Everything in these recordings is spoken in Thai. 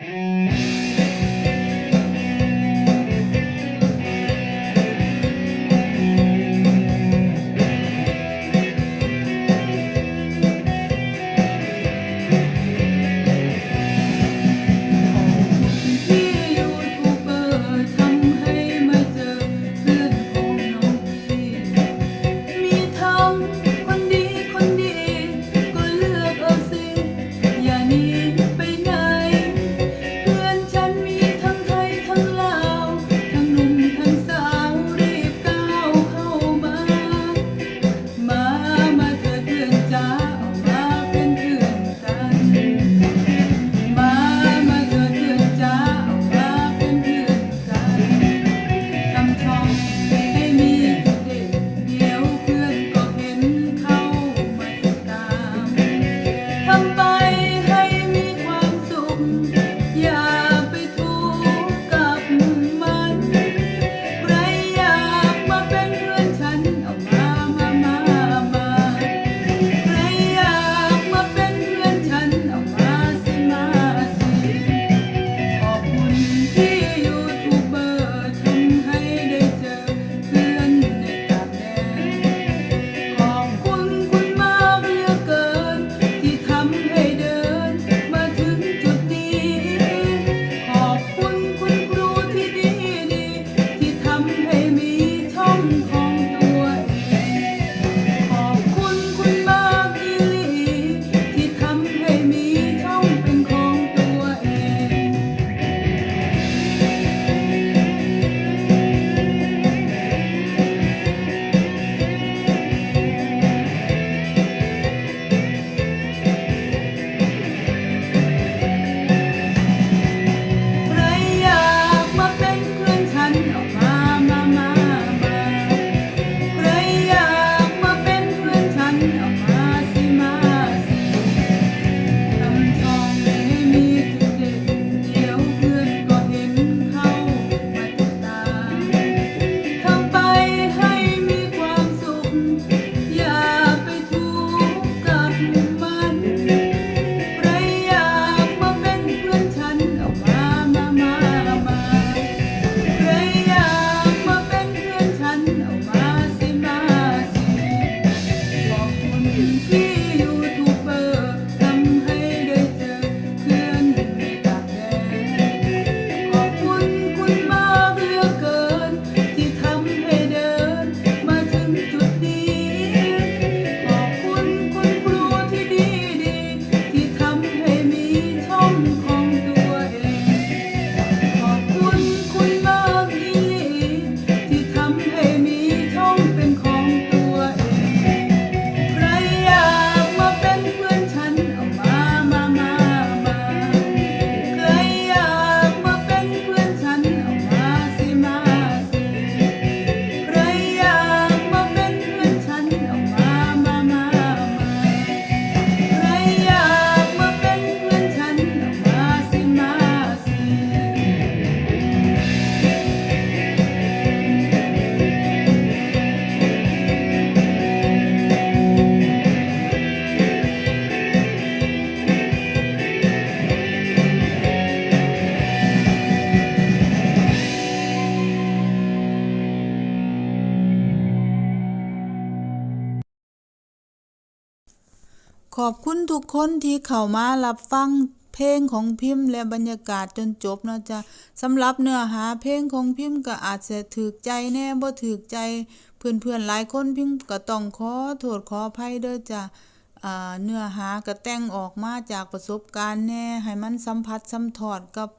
Mm. ขอบคุณทุกคนที่เข้ามารับฟังเพลงของพิมพ์และบรรยากาศจนจบนะจ๊ะสำหรับเนื้อหาเพลงของพิมพ์ก็อาจจะถึกใจแน่บ่ถึกใจ เพื่อนๆหลายคนพิมพ์ก็ต้องขอโทษขออภัยเด้อจ้ะเนื้อหากระแต่งออกมาจากประสบการณ์แน่ให้มันสัมผัสสัมถอดกับ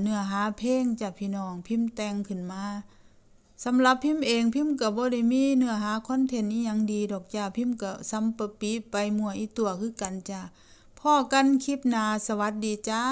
เนื้อหาเพลงจากพี่น้องพิมพ์แต่งขึ้นมา สำหรับพิมพ์เองพิมพ์กับบ่ได้มีเนื้อหาคอนเทนต์นี้ยังดีดอกจ้าพิมพ์กับซ้ำปปีไปมัวอีตัวคือกันจ้าพ่อกันคลิปนาสวัสดีจ้า